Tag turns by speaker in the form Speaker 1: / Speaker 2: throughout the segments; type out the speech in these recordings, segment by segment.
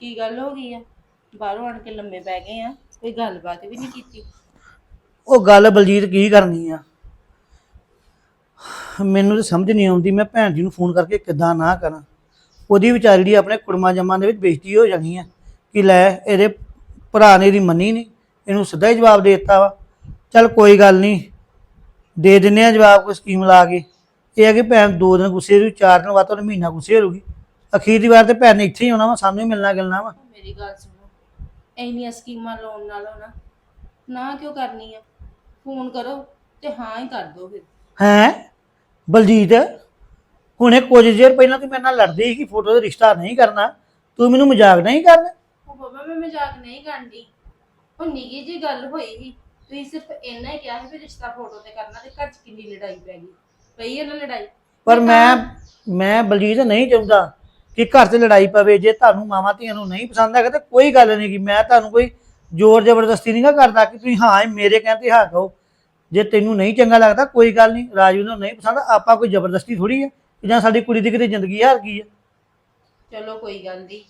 Speaker 1: ਕੀ ਗੱਲ ਹੋ ਗਈ ਆ? ਬਾਹਰੋਂ ਆਣ ਕੇ ਲੰਮੇ ਪੈ ਗਏ ਆ, ਕੋਈ ਗੱਲਬਾਤ ਵੀ ਨਹੀਂ ਕੀਤੀ।
Speaker 2: ਉਹ ਗੱਲ ਬਲਜੀਤ ਕੀ ਕਰਨੀ ਆ? ਮੈਨੂੰ ਤਾਂ ਸਮਝ ਨਹੀਂ ਆਉਂਦੀ, ਮੈਂ ਭੈਣ ਜੀ ਨੂੰ ਫੋਨ ਕਰਕੇ ਕਿੱਦਾਂ ਨਾ ਕਰਾਂ। ਉਹਦੀ ਵਿਚਾਰੀ ਦੀ ਆਪਣੇ ਕੁੜਮਾ ਜਮਾਂ ਦੇ ਵਿੱਚ ਬੇਇੱਜ਼ਤੀ ਹੋ ਜਾਣੀ ਆ, ਕਿ ਲੈ ਇਹਦੇ ਭਰਾ ਨੇ ਇਹਦੀ ਮੰਨੀ ਨਹੀਂ, ਇਹਨੂੰ ਸਿੱਧਾ ਹੀ ਜਵਾਬ ਦੇ ਦਿੱਤਾ ਵਾ। ਚੱਲ ਕੋਈ ਗੱਲ ਨਹੀਂ, ਦੇ ਦਿੰਨੇ ਆ ਜਵਾਬ ਕੋਈ ਸਕੀਮ ਲਾ ਕੇ। ਇਹ ਆ ਕਿ ਭੈਣ ਦੋ ਦਿਨ ਗੁੱਸੇ ਰਹੂ ਚਾਰ ਦਿਨ ਬਾਅਦ ਤਾਂ ਮਹੀਨਾ ਗੁੱਸੇ ਰਹੂਗੀ ਅਖੀਰ ਦੀ ਵਾਰ ਤੇ ਭੈਣ ਨੇ ਇੱਥੇ ਹੀ ਆਉਣਾ ਵਾ ਸਾਨੂੰ ਹੀ ਮਿਲਣਾ ਗਿਲਣਾ ਵਾ।
Speaker 1: ਮੇਰੀ ਗੱਲ ਸੁਣੋ ਇੰਨੀਆਂ ਸਕੀਮਾਂ ਲਾਉਣ ਨਾਲੋਂ ਨਾ ਨਾ ਕਿਉਂ ਕਰਨੀ ਆ? ਫੋਨ ਕਰੋ ਤੇ ਹਾਂ ਹੀ ਕਰ ਦੋ ਫਿਰ।
Speaker 2: ਹੈਂ? ਬਲਜੀਤ ਹੁਣੇ ਕੁਝ ਚਿਰ ਪਹਿਲਾਂ ਤੂੰ ਮੇਰੇ ਨਾਲ ਲੜਦੀ ਸੀ ਕਿ ਫੋਟੋ ਦਾ ਰਿਸ਼ਤਾ ਨਹੀਂ ਕਰਨਾ ਤੂੰ ਮੈਨੂੰ ਮਜ਼ਾਕ ਨਹੀਂ ਕਰਨਾ?
Speaker 1: ਉਹ ਬਾਬਾ ਮੈਂ ਮਜ਼ਾਕ ਨਹੀਂ ਕਰਦੀ। ਉਹ ਨਿੱਕੀ ਜੀ ਗੱਲ ਹੋਈ ਸੀ ਤੁਸੀਂ ਸਿਰਫ ਇੰਨਾ ਹੀ ਕਿਹਾ ਸੀ ਵੀ ਰਿਸ਼ਤਾ ਫੋਟੋ ਤੇ ਕਰਨਾ ਤੇ ਘਰ 'ਚ ਕਿੰਨੀ ਲੜਾਈ ਪੈ ਗਈ। ਪਈ ਹੈ ਨਾ ਲੜਾਈ?
Speaker 2: ਪਰ ਮੈਂ ਮੈਂ ਬਲਜੀਤ ਨਹੀਂ ਚਾਹੁੰਦਾ। ਕਿ ਘਰ 'ਚ ਲੜਾਈ ਪਵੇ, ਜੇ ਤੁਹਾਨੂੰ ਮਾਵਾਂ ਧੀਆਂ ਨੂੰ ਨਹੀਂ ਪਸੰਦ ਹੈਗਾ ਤੇ ਕੋਈ ਗੱਲ ਨਹੀਂ ਕਿ ਮੈਂ ਤੁਹਾਨੂੰ ਕੋਈ ਜ਼ੋਰ ਜ਼ਬਰਦਸਤੀ ਨਹੀਂ ਕਰਦਾ ਕਿ ਤੁਸੀਂ ਹਾਂ ਹੀ ਮੇਰੇ ਕਹਿੰਦੇ ਹਾਂ ਕਹੋ। ਜੇ ਤੈਨੂੰ ਨਹੀਂ ਚੰਗਾ ਲੱਗਦਾ, ਕੋਈ ਗੱਲ ਨਹੀਂ। ਰਾਜੂ ਨੂੰ ਨਹੀਂ ਪਸੰਦ, ਆਪਾਂ ਕੋਈ ਜ਼ਬਰਦਸਤੀ ਥੋੜੀ ਹੈ ਜਾਂ ਸਾਡੀ ਕੁੜੀ ਦੀ ਕਿਤੇ ਜ਼ਿੰਦਗੀ ਹਾਰ ਗਈ ਹੈ
Speaker 1: ਚਲੋ ਕੋਈ ਗੱਲ ਨਹੀਂ।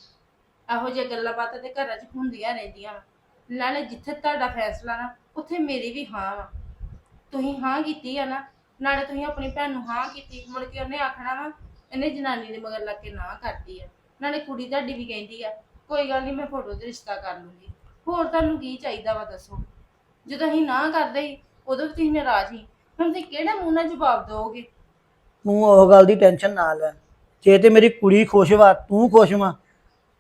Speaker 1: ਇਹੋ ਜਿਹੀ ਗੱਲਾਂ ਬਾਤਾਂ ਤੇ ਘਰਾਂ 'ਚ ਹੁੰਦੀਆਂ ਰਹਿੰਦੀਆਂ ਵਾ। ਨਾਲੇ ਜਿੱਥੇ ਤੁਹਾਡਾ ਫੈਸਲਾ ਨਾ, ਉੱਥੇ ਮੇਰੀ ਵੀ ਹਾਂ ਵਾ। ਤੁਸੀਂ ਹਾਂ ਕੀਤੀ ਆ ਨਾ, ਨਾਲੇ ਤੁਸੀਂ ਆਪਣੀ ਭੈਣ ਨੂੰ ਹਾਂ ਕੀਤੀ। ਮੁੜ ਕੇ ਉਹਨੇ ਆਖਣਾ ਵਾ ਇਹਨੇ ਜਨਾਨੀ ਦੇ ਮਗਰ ਲੱਗ ਕੇ ਨਾ ਕਰਦੀ ਆ। ਨਾਲੇ ਕੁੜੀ ਤੁਹਾਡੀ ਵੀ ਕਹਿੰਦੀ ਆ ਕੋਈ ਗੱਲ ਨਹੀਂ ਮੈਂ ਫੋਟੋ ਤੇ ਰਿਸ਼ਤਾ ਕਰ ਲੂੰਗੀ। ਹੋਰ ਤੁਹਾਨੂੰ ਕੀ ਚਾਹੀਦਾ ਵਾ ਦੱਸੋ? ਜਦੋਂ ਅਸੀਂ ਨਾ ਕਰਦੇ ਸੀ ਉਦੋਂ ਵੀ ਤੁਸੀਂ ਨਾਰਾਜ਼ ਸੀ। ਹੁਣ ਤੁਸੀਂ ਕਿਹੜਾ ਮੂੰਹ ਨਾਲ ਜਵਾਬ ਦਿਓਗੇ?
Speaker 2: ਤੂੰ ਉਹ ਗੱਲ ਦੀ ਟੈਨਸ਼ਨ ਨਾ ਲੈ। ਜੇ ਤੇ ਮੇਰੀ ਕੁੜੀ ਖੁਸ਼ ਵਾ ਤੂੰ ਖੁਸ਼ ਵਾ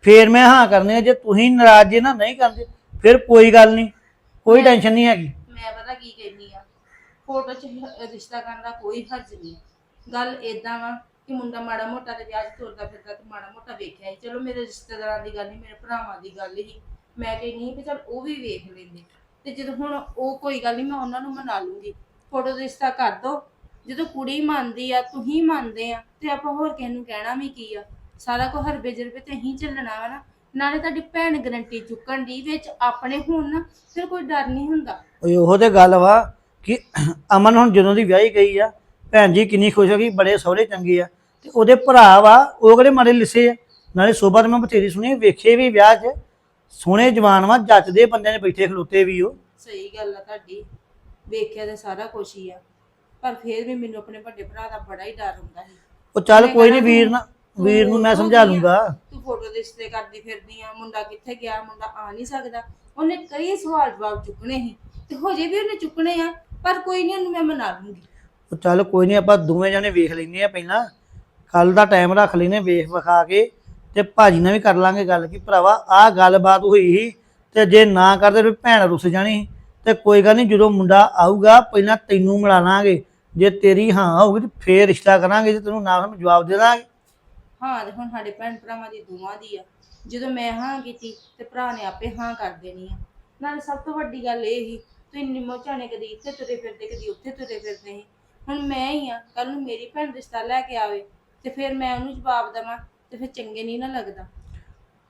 Speaker 2: ਫੇਰ ਮੈਂ ਹਾਂ ਕਰਨੇ ਆ। ਜੇ ਤੁਸੀਂ ਨਾਰਾਜ਼ ਜੇ ਨਾ ਨਹੀਂ ਕਰਦੇ ਫਿਰ ਕੋਈ ਗੱਲ ਨਹੀਂ ਕੋਈ ਟੈਨਸ਼ਨ ਨਹੀਂ ਹੈਗੀ।
Speaker 1: ਮੈਂ ਪਤਾ ਕੀ ਕਹਿੰਦੀ ਆ? ਫੋਟੋ 'ਚ ਹ- ਰਿਸ਼ਤਾ ਕਰਨ ਦਾ ਕੋਈ ਹਰਜ ਨਹੀਂ ਗੱਲ ਏਦਾਂ ਵਾ ਕਿ ਮੁੰਡਾ ਮਾੜਾ ਮੋਟਾ ਤੇ ਵਿਆਹ 'ਚ ਤੁਰਦਾ ਫਿਰਦਾ ਤੇ ਮਾੜਾ ਮੋਟਾ ਵੇਖਿਆ ਸੀ। ਚਲੋ ਮੇਰੇ ਰਿਸ਼ਤੇਦਾਰਾਂ ਦੀ ਗੱਲ ਨਹੀਂ, ਮੇਰੇ ਭਰਾਵਾਂ ਦੀ ਗੱਲ ਹੀ ਮੈਂ ਕਹਿੰਦੀ ਕਿ ਚਲ ਉਹ ਵੀ ਵੇਖ ਲੈਂਦੇ। ਤੇ ਜਦੋਂ ਹੁਣ ਉਹ ਕੋਈ ਗੱਲ ਨਹੀਂ, ਮੈਂ ਉਹਨਾਂ ਨੂੰ ਮਨਾ ਲੂੰਗੀ। ਫੋਟੋ ਦਾ ਰਿਸ਼ਤਾ ਕਰ ਦੋ। ਜਦੋਂ ਕੁੜੀ ਮੰਨਦੀ ਆ, ਤੁਸੀਂ ਮੰਨਦੇ ਆ, ਤੇ ਆਪਾਂ ਹੋਰ ਕਿਸੇ ਨੂੰ ਕਹਿਣਾ ਵੀ ਕੀ ਆ? ਸਾਰਾ ਕੁਝ ਹਰਬੇ ਜਰਬੇ ਤੇ ਹੀ ਚੱਲਣਾ ਵਾ ਨਾ। ਨਾਲੇ ਤੁਹਾਡੀ ਭੈਣ ਗਰੰਟੀ ਚੁੱਕਣ ਦੀ, ਵਿੱਚ ਆਪਣੇ ਹੁਣ ਨਾ, ਫਿਰ ਕੋਈ ਡਰ ਨਹੀਂ ਹੁੰਦਾ।
Speaker 2: ਓਏ, ਉਹੋ ਤੇ ਗੱਲ ਵਾ ਕਿ ਅਮਨ ਹੁਣ ਜਦੋਂ ਦੀ ਵਿਆਹੀ ਗਈ ਆ ਭੈਣ ਜੀ ਕਿੰਨੀ ਖੁਸ਼ ਹੋ ਗਈ ਬੜੇ ਸਹੁਰੇ ਚੰਗੇ ਆ। ਤੇ ਉਹਦੇ ਭਰਾ ਵਾ ਉਹ ਕਿਹੜੇ ਮਾੜੇ ਲਿਸੇ ਆ? ਨਾਲੇ ਸੋਭਾ ਤੇ ਮੈਂ ਬਥੇਰੀ ਸੁਣੀ ਵੇਖੇ ਵੀ ਵਿਆਹ 'ਚ ਸੋਹਣੇ ਜਵਾਨ ਵਾ ਜੱਚਦੇ ਬੰਦਿਆਂ ਨੇ ਬੈਠੇ ਖਲੋਤੇ ਵੀ ਉਹ।
Speaker 1: ਸਹੀ ਗੱਲ ਆ ਤੁਹਾਡੀ ਵੇਖਿਆ ਤੇ ਸਾਰਾ ਕੁਝ ਹੀ ਆ। ਪਰ ਫਿਰ ਵੀ ਮੈਨੂੰ ਆਪਣੇ ਵੱਡੇ ਭਰਾ ਦਾ ਬੜਾ ਹੀ ਡਰ ਹੁੰਦਾ ਸੀ।
Speaker 2: ਉਹ ਚੱਲ ਕੋਈ ਨਹੀਂ ਵੀਰ ਨਾ ਵੀਰ ਨੂੰ ਮੈਂ ਸਮਝਾ? ਲੂੰਗਾ
Speaker 1: ਤੂੰ ਫੋਟੋ ਦੇ ਰਿਸ਼ਤੇ ਕਰਦੀ ਫਿਰਦੀ ਆ ਮੁੰਡਾ ਕਿੱਥੇ ਗਿਆ ਮੁੰਡਾ ਆ ਨਹੀਂ ਸਕਦਾ। ਉਹਨੇ ਕਈ ਸਵਾਲ ਜਵਾਬ ਚੁੱਕਣੇ ਸੀ ਤੇ ਹੋ ਜੇ ਵੀ ਉਹਨੇ ਚੁੱਕਣੇ ਆ ਪਰ ਕੋਈ ਨਹੀਂ ਉਹਨੂੰ ਮੈਂ ਮਨਾ ਲੂੰਗੀ
Speaker 2: ਉਹ ਚੱਲ ਕੋਈ ਨਹੀਂ, ਆਪਾਂ ਦੋਵੇਂ ਜਣੇ ਵੇਖ ਲੈਨੇ ਆ ਪਹਿਲਾਂ। ਕੱਲ ਦਾ ਟਾਈਮ ਰੱਖ ਲੈਨੇ ਵੇਖ ਵਿਖਾ ਕੇ ਤੇ ਭਾਜੀ ਨਾਲ ਵੀ ਕਰ ਲਾਂਗੇ ਗੱਲ ਕਿ ਭਰਾਵਾ, ਆਹ ਗੱਲਬਾਤ ਹੋਈ ਸੀ ਤੇ ਜੇ ਨਾ ਕਰਦੇ ਫਿਰ ਭੈਣ ਰੁੱਸ ਜਾਣੀ ਤੇ ਕੋਈ ਗੱਲ ਨਹੀਂ, ਜਦੋਂ ਮੁੰਡਾ ਆਊਗਾ, ਪਹਿਲਾਂ ਤੈਨੂੰ ਮਿਲਾ ਲਾਂਗੇ। ਜੇ ਤੇਰੀ ਹਾਂ ਹੋਊਗੀ ਤੇ ਫੇਰ ਰਿਸ਼ਤਾ ਕਰਾਂਗੇ, ਜੇ ਤੈਨੂੰ ਨਾ ਸਾਨੂੰ ਜਵਾਬ ਦੇ ਦਾਂਗੇ।
Speaker 1: ਹਾਂ ਤੇ ਹੁਣ ਸਾਡੇ ਭੈਣ ਭਰਾਵਾਂ ਦੀ ਦੋਵਾਂ ਦੀ ਆ। ਜਦੋਂ ਮੈਂ ਹਾਂ ਕੀਤੀ ਤੇ ਭਰਾ ਨੇ ਆਪੇ ਹਾਂ ਕਰ ਦੇਣੀ ਆ। ਨਾਲੇ ਸਭ ਤੋਂ ਵੱਡੀ ਗੱਲ ਇਹ ਹੀ ਤੁਸੀਂ ਨਿੰਮੋ ਝਾਣੇ ਕਦੀ ਇੱਥੇ ਤੁਰੇ ਫਿਰਦੇ, ਕਦੀ ਉੱਥੇ ਤੁਰੇ ਫਿਰਦੇ ਸੀ। ਹੁਣ ਮੈਂ ਹੀ ਆ ਕੱਲ ਨੂੰ ਮੇਰੀ ਭੈਣ ਰਿਸ਼ਤਾ ਲੈ ਕੇ ਆਵੇ ਤੇ ਫਿਰ ਮੈਂ ਉਹਨੂੰ ਜਵਾਬ ਦੇਵਾਂ ਤੇ ਫਿਰ ਚੰਗੇ ਨਹੀਂ ਨਾ ਲੱਗਦਾ।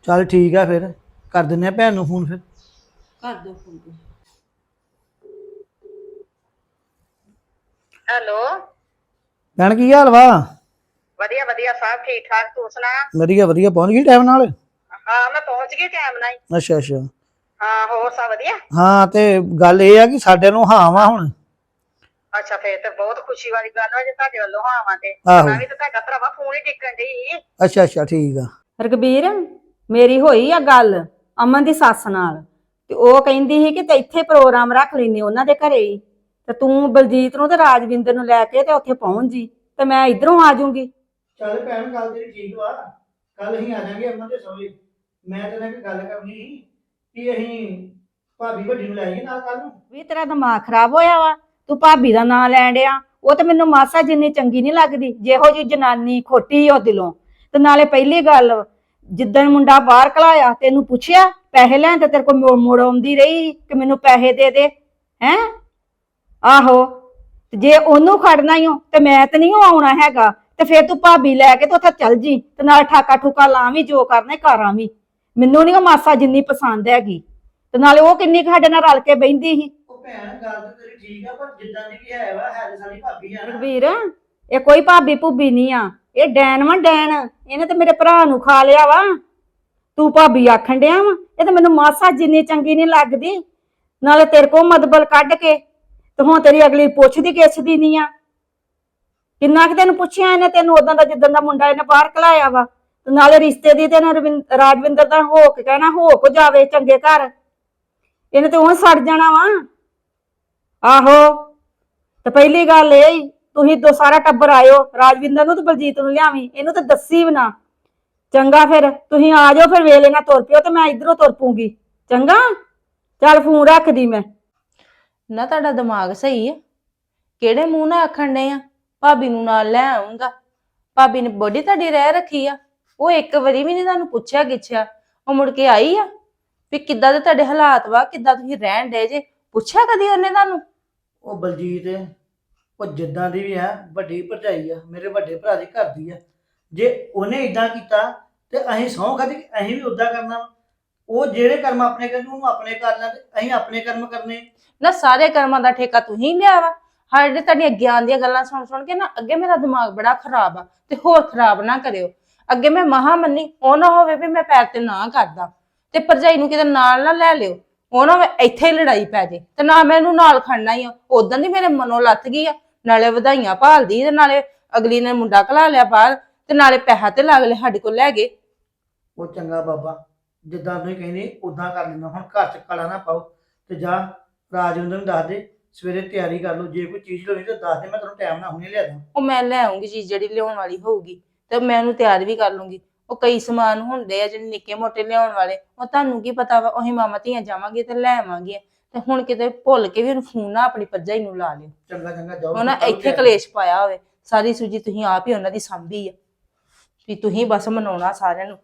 Speaker 2: ਚੱਲ ਠੀਕ ਆ ਫਿਰ ਕਰ ਦਿੰਨੇ ਆ ਭੈਣ ਨੂੰ ਫੋਨ ਫਿਰ।
Speaker 1: ਕਰ ਦੋ ਫੋਨ
Speaker 3: ਹੈਲੋ।
Speaker 2: ਭੈਣ ਕੀ ਹਾਲ ਵਾ?
Speaker 3: ਵਧੀਆ ਵਧੀਆ ਸਭ ਠੀਕ ਠਾਕ ਤੂੰ ਸੁਣਾ?
Speaker 2: ਵਧੀਆ ਵਧੀਆ ਪਹੁੰਚ ਗਈ ਟਾਈਮ ਨਾਲ?
Speaker 3: ਹਾਂ ਮੈਂ ਪਹੁੰਚ ਗਈ ਟਾਈਮ ਨਾਲ ਹੀ।
Speaker 2: ਅੱਛਾ ਅੱਛਾ।
Speaker 3: ਹਾਂ ਹੋਰ ਸਭ ਵਧੀਆ?
Speaker 2: ਹਾਂ ਤੇ ਗੱਲ ਇਹ ਆ ਕਿ ਸਾਡੇ ਨੂੰ ਹਾਂ ਵਾ ਹੁਣ।
Speaker 3: ਅੱਛਾ ਫੇਰ ਤੇ ਬਹੁਤ ਖੁਸ਼ੀ ਵਾਲੀ ਗੱਲ ਹੋ ਜੇ ਤੁਹਾਡੇ ਵੱਲੋਂ ਆਵਾਂ ਤੇ
Speaker 2: ਆਹੋ।
Speaker 3: ਮੈਂ ਵੀ ਤਾਂ ਤੁਹਾਡਾ ਭਰਾਵਾ ਫੋਨ ਹੀ ਟਿਕਣ ਡਈ
Speaker 2: ਅੱਛਾ ਅੱਛਾ ਠੀਕ ਆ।
Speaker 4: ਰਗਬੀਰ ਮੇਰੀ ਹੋਈ ਆ ਗੱਲ ਅਮਨ ਦੀ ਸੱਸ ਨਾਲ। ਤੇ ਉਹ ਕਹਿੰਦੀ ਸੀ ਕਿ ਤੇ ਇੱਥੇ ਪ੍ਰੋਗਰਾਮ ਰੱਖ ਲੈਨੇ ਉਹਨਾਂ ਦੇ ਘਰੇ ਹੀ। ਤੇ ਤੂੰ ਬਲਜੀਤ ਨੂੰ ਤੇ ਰਾਜਵਿੰਦਰ ਨੂੰ ਲੈ ਕੇ ਤੇ ਉੱਥੇ ਪਹੁੰਚ ਜੀ। ਤੇ ਮੈਂ ਇਧਰੋਂ ਆ ਜਾਊਂਗੀ।
Speaker 2: ਚੱਲ ਭੈਣ ਗੱਲ ਤੇਰੀ ਠੀਕ ਵਾ। ਕੱਲ ਅਸੀਂ ਆ ਜਾਾਂਗੇ ਅਮਨ ਦੇ ਸਹੁਰੇ। ਮੈਂ ਤੇਰੇ ਨਾਲ ਇੱਕ ਗੱਲ ਕਰਨੀ ਸੀ ਕਿ ਅਸੀਂ ਭਾਬੀ ਵੱਡੀ ਨੂੰ ਲੈ ਜਾਈਏ ਨਾਲ ਕੱਲ ਨੂੰ।
Speaker 4: ਵੀ ਤੇਰਾ ਦਿਮਾਗ ਖਰਾਬ ਹੋਇਆ ਵਾ। ਤੂੰ ਭਾਬੀ ਦਾ ਨਾਂ ਲੈਣ ਡਿਆ, ਉਹ ਤੇ ਮੈਨੂੰ ਮਾਸਾ ਜਿੰਨੀ ਚੰਗੀ ਨਹੀਂ ਲੱਗਦੀ, ਜਿਹੋ ਜੀ ਜਨਾਨੀ ਖੋਟੀ ਉਹ ਦਿਲੋਂ। ਤੇ ਨਾਲੇ ਪਹਿਲੀ ਗੱਲ, ਜਿੱਦਣ ਮੁੰਡਾ ਬਾਹਰ ਕਲਾਇਆ ਤੈਨੂੰ ਪੁੱਛਿਆ, ਪੈਸੇ ਲੈਣ ਤੇ ਤੇਰੇ ਕੋਲ ਮੋੜ ਆਉਂਦੀ ਰਹੀ ਕਿ ਮੈਨੂੰ ਪੈਸੇ ਦੇ ਦੇ, ਹੈਂ? ਆਹੋ ਜੇ ਉਹਨੂੰ ਖੜਨਾ ਹੀ ਹੋ ਤੇ ਮੈਂ ਤੇ ਨਹੀਂ ਓ ਆਉਣਾ ਹੈਗਾ, ਤੇ ਫੇਰ ਤੂੰ ਭਾਬੀ ਲੈ ਕੇ ਤੇ ਉੱਥੇ ਚੱਲ ਜੀ, ਤੇ ਨਾਲ ਠਾਕਾ ਠੁਕਾ ਲਾਵੀਂ ਜੋ ਕਰਨਾ ਕਰਾਂ ਵੀ। ਮੈਨੂੰ ਨਹੀਂ ਉਹ ਮਾਸਾ ਜਿੰਨੀ ਪਸੰਦ ਹੈਗੀ, ਤੇ ਨਾਲੇ ਉਹ ਕਿੰਨੀ ਕੁ ਸਾਡੇ ਨਾਲ ਰਲ ਕੇ ਬਹਿੰਦੀ ਸੀ।
Speaker 2: ਉਹ ਭੈਣ, ਗੱਲ ਤੇ ਠੀਕ ਆ, ਪਰ ਜਿੱਦਾਂ ਦੀ ਵੀ ਹੈ ਵਾ, ਹੈ ਤੇ ਸਾਡੀ ਭਾਬੀ ਆ ਨਾ।
Speaker 4: ਰਘਵੀਰ ਇਹ ਕੋਈ ਭਾਬੀ ਭੁੱਬੀ ਨਹੀਂ ਆ। ਇਹ ਡੈਨ ਵਾ ਡੈਨ ਇਹਨੇ ਤੇ ਮੇਰੇ ਭਰਾ ਨੂੰ ਖਾ ਲਿਆ ਵਾ। ਤੂੰ ਭਾਬੀ ਆਖਣ ਡਿਆ ਵਾ, ਇਹ ਤਾਂ ਮੈਨੂੰ ਮਾਸਾ ਜਿੰਨੀ ਚੰਗੀ ਨਹੀਂ ਲੱਗਦੀ। ਨਾਲੇ ਤੇਰੇ ਕੋਲ ਮਦਬਲ ਕੱਢ ਕੇ, ਤੇ ਹੁਣ ਤੇਰੀ ਅਗਲੀ ਪੁੱਛਦੀ ਕਿਸ ਦੀ ਨਹੀਂ ਆ। ਕਿੰਨਾ ਕਿ ਤੈਨੂੰ ਪੁੱਛਿਆ ਇਹਨੇ ਤੈਨੂੰ ਉਦਾਂ ਦਾ ਜਿੱਦਾਂ ਦਾ ਮੁੰਡਾ ਇਹਨੇ ਬਾਹਰ ਕਲਾਇਆ ਵਾ। ਤੇ ਨਾਲੇ ਰਿਸ਼ਤੇ ਦੀ ਤੇ ਨਾ ਰਵਿੰ- ਰਾਜਵਿੰਦਰ ਦਾ ਹੋ ਕੇ ਕਹਿਣਾ ਹੋ ਕੋ ਜਾਵੇ ਚੰਗੇ ਘਰ। ਇਹਨੇ ਤੇ ਉਹ ਸੜ ਜਾਣਾ ਵਾ। ਆਹੋ ਤੇ ਪਹਿਲੀ ਗੱਲ ਇਹ ਈ, ਤੁਸੀਂ ਦੋ ਸਾਰਾ ਟੱਬਰ ਆਇਓ ਰਾਜਵਿੰਦਰ ਨੂੰ ਤੇ ਬਲਜੀਤ ਨੂੰ ਲਿਆਵੀਂ ਇਹਨੂੰ ਤੇ ਦੱਸੀ ਵੀ ਨਾ। ਚੰਗਾ ਫਿਰ ਤੁਸੀਂ ਆ ਜਾਓ ਫਿਰ ਵੇਲੇ ਨਾਲ ਤੁਰ ਪਿਓ ਤੇ ਮੈਂ ਇਧਰੋਂ ਤੁਰ ਪੂੰਗੀ ਚੰਗਾ? ਚੱਲ ਫੋਨ ਰੱਖਦੀ ਮੈਂ।
Speaker 1: ਨਾ ਤੁਹਾਡਾ ਦਿਮਾਗ ਸਹੀ ਆ। ਕਿਹੜੇ ਮੂੰਹ ਨਾਲ ਆਖਣ ਡੇ ਆ? ਭਾਬੀ ਨੂੰ ਨਾਲ ਲੈ ਆਉਂਗਾ। ਭਾਬੀ ਨੇ ਬੋਡੀ ਤੁਹਾਡੀ ਰਹਿ ਰੱਖੀ ਆ। ਉਹ ਇੱਕ ਵਾਰੀ ਵੀ ਨਹੀਂ ਤੁਹਾਨੂੰ ਪੁੱਛਿਆ ਗਿੱਛਿਆ। ਉਹ ਮੁੜ ਕੇ ਆਈ ਆ। ਵੀ ਕਿੱਦਾਂ ਦੇ ਤੁਹਾਡੇ ਹਾਲਾਤ ਵਾ? ਕਿੱਦਾਂ ਤੁਸੀਂ ਰਹਿਣ ਡੇ ਜੇ? ਪੁੱਛਿਆ ਕਦੀ ਉਹਨੇ ਤੁਹਾਨੂੰ?
Speaker 2: ਉਹ ਬਲਜੀਤ ਉਹ ਜਿੱਦਾਂ ਦੀ ਵੀ ਹੈ ਵੱਡੀ ਭਰਜਾਈ ਆ ਮੇਰੇ ਵੱਡੇ ਭਰਾ ਦੇ ਘਰ ਦੀ ਆ। ਜੇ ਉਹਨੇ ਇਦਾਂ ਕੀਤਾ ਤੇ ਅਸੀਂ ਸਹੁੰ ਖਾਦੀ ਕਿ ਅਸੀਂ ਵੀ ਉਦਾਂ ਕਰਨਾ। ਉਹ ਜਿਹੜੇ ਕਰਮ ਆਪਣੇ ਕਰਨ ਨੂੰ ਆਪਣੇ ਕਰਨਾ ਤੇ ਅਸੀਂ ਆਪਣੇ ਕਰਮ ਕਰਨੇ।
Speaker 1: ਨਾ ਸਾਰੇ ਕਰਮਾਂ ਦਾ ਠੇਕਾ ਤੁਸੀਂ ਲਿਆ ਵਾ। ਸਾਡੇ ਤੁਹਾਡੀਆਂ ਗਿਆਨ ਦੀਆਂ ਗੱਲਾਂ ਸੁਣ ਸੁਣ ਕੇ ਨਾ ਅੱਗੇ ਮੇਰਾ ਦਿਮਾਗ ਬੜਾ ਖਰਾਬ ਆ ਤੇ ਹੋਰ ਖਰਾਬ ਨਾ ਕਰਿਓ। ਅੱਗੇ ਮੈਂ ਮਹਾ ਮੰਨੀ ਉਹ ਨਾ ਹੋਵੇ ਵੀ ਮੈਂ ਪੈਰ ਤੇ ਨਾ ਕਰਦਾ। ਤੇ ਭਰਜਾਈ ਨੂੰ ਕਿਤੇ ਨਾਲ ਨਾ ਲੈ ਲਿਓ। ਉਹ ਨਾ ਹੋਵੇ ਇੱਥੇ ਹੀ ਲੜਾਈ ਪੈ ਜੇ ਤੇ ਨਾ ਮੈਨੂੰ ਨਾਲ ਖੜਨਾ ਹੀ ਆ। ਉਦੋਂ ਦੀ ਮੇਰੇ ਮਨੋਂ ਲੱਥ ਗਈ ਆ। ਨਾਲੇ ਵਧਾਈਆਂ ਭਾਲਦੀ ਤੇ ਨਾਲੇ ਅਗਲੀ ਨੇ ਮੁੰਡਾ ਘਲਾ ਲਿਆ ਬਾਹਰ ਤੇ ਨਾਲੇ ਪੈਸਾ ਤੇ ਲੱਗ ਲਿਆ ਸਾਡੇ ਕੋਲ ਲੈ ਗਏ।
Speaker 2: ਉਹ ਚੰਗਾ ਬਾਬਾ ਜਿੱਦਾਂ ਤੁਸੀਂ ਕਹਿੰਦੇ ਉਦਾਂ ਕਰ ਲੈਂਦਾ। ਹੁਣ ਘਰ ਚ ਕਲਾ ਨਾ ਪਾਓ ਤੇ ਜਾ ਰਾਜਵਿੰਦਰ ਨੂੰ ਦੱਸ ਦੇ ਸਵੇਰੇ ਤਿਆਰੀ ਕਰ ਲਓ। ਜੇ ਕੋਈ ਚੀਜ਼ ਲੈਣੀ ਤਾਂ ਦੱਸ ਦੇ ਮੈਂ ਤੁਹਾਨੂੰ ਟਾਈਮ ਨਾਲ ਹੁਣੇ ਲਿਆ ਦਾਂ
Speaker 1: ਉਹ ਮੈਂ ਲੈ ਆਉਂਗੀ ਚੀਜ਼ ਜਿਹੜੀ ਲਿਆਉਣ ਵਾਲੀ ਹੋਊਗੀ ਤੇ ਮੈਂ ਉਹਨੂੰ ਤਿਆਰ ਵੀ ਕਰ ਲੂੰਗੀ। ਉਹ ਕਈ ਸਮਾਨ ਹੁੰਦੇ ਆ ਜਿਹੜੇ ਨਿੱਕੇ ਮੋਟੇ ਲਿਆਉਣ ਵਾਲੇ ਉਹ ਤੁਹਾਨੂੰ ਕੀ ਪਤਾ ਵਾ ਉਹੀ ਮਾਮਾ ਧੀਆਂ ਜਾਵਾਂਗੇ ਤੇ ਲੈ ਆਵਾਂਗੇ ਤੇ ਹੁਣ ਕਿਤੇ ਭੁੱਲ ਕੇ ਵੀ ਉਹਨੂੰ ਫੋਨ ਨਾ ਆਪਣੀ ਭਰਜਾਈ ਨੂੰ ਲਾ ਲਿਓ।
Speaker 2: ਚੰਗਾ ਚੰਗਾ ਜਾਓ
Speaker 1: ਉਹਨਾਂ ਇੱਥੇ ਕਲੇਸ਼ ਪਾਇਆ ਹੋਵੇ। ਸਾਰੀ ਸੂਜੀ ਤੁਸੀਂ ਆਪ ਹੀ ਉਹਨਾਂ ਦੀ ਸੰਭੀ ਆ। ਵੀ ਤੁਸੀਂ ਬਸ ਮਨਾਉਣਾ ਸਾਰਿਆਂ ਨੂੰ।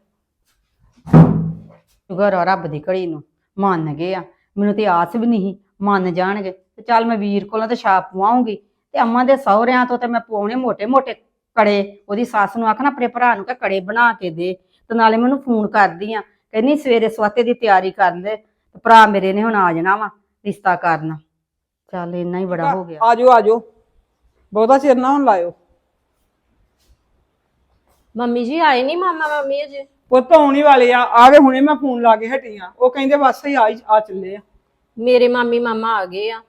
Speaker 4: ਸ਼ੁਕਰ ਆ ਰੱਬ ਦੀ ਘੜੀ ਨੂੰ ਮੰਨ ਗਏ ਆ। ਮੈਨੂੰ ਤੇ ਆਸ ਵੀ ਨਹੀਂ ਮੰਨ ਜਾਣਗੇ। ਤੇ ਚੱਲ ਮੈਂ ਵੀਰ ਕੋਲੋਂ ਤੇ ਛਾਪ ਪਵਾਉਂਗੀ। ਤੇ ਅੰਮਾ ਦੇ ਸਹੁਰਿਆਂ ਤੋਂ ਤੇ ਮੈਂ ਪਵਾਉਣੇ ਮੋਟੇ ਮੋਟੇ ਕੜੇ ਉਹਦੀ ਸੱਸ ਨੂੰ ਆਖਣਾ ਆਪਣੇ ਭਰਾ ਨੂੰ ਕਿ ਕੜੇ ਬਣਾ ਕੇ ਦੇ। ਤੇ ਨਾਲੇ ਮੈਨੂੰ ਫੋਨ ਕਰਦੀ ਆ ਕਹਿੰਦੀ ਸਵੇਰੇ ਸਵਾਤੇ ਦੀ ਤਿਆਰੀ ਕਰ ਲੈ ਤੇ ਭਰਾ ਮੇਰੇ ਨੇ ਹੁਣ ਆ ਜਾਣਾ ਵਾ ਰਿਸ਼ਤਾ ਕਰਨ। ਚੱਲ ਇੰਨਾ ਹੀ ਬੜਾ ਹੋ ਗਿਆ।
Speaker 5: ਆਜੋ ਆਜੋ ਬਹੁਤਾ ਚਿਰ ਨਾ ਹੁਣ ਲਾਇਓ।
Speaker 6: ਮੰਮੀ ਜੀ ਆਏ ਨਹੀਂ ਮਾਮਾ ਮੰਮੀ ਅਜੇ?
Speaker 5: ਪੁੱਤ ਆਉਣੀ ਵਾਲੇ ਆ। ਆਵੇ ਹੁਣੇ ਮੈਂ ਫੋਨ ਲਾ ਕੇ ਹਟੀ ਆ। ਉਹ ਕਹਿੰਦੇ ਬਸ ਹੀ ਆ ਹੀ- ਆ ਚੱਲੇ ਆ।
Speaker 6: ਮੇਰੇ ਮਾਮੀ ਮਾਮਾ ਆ ਗਏ ਆ।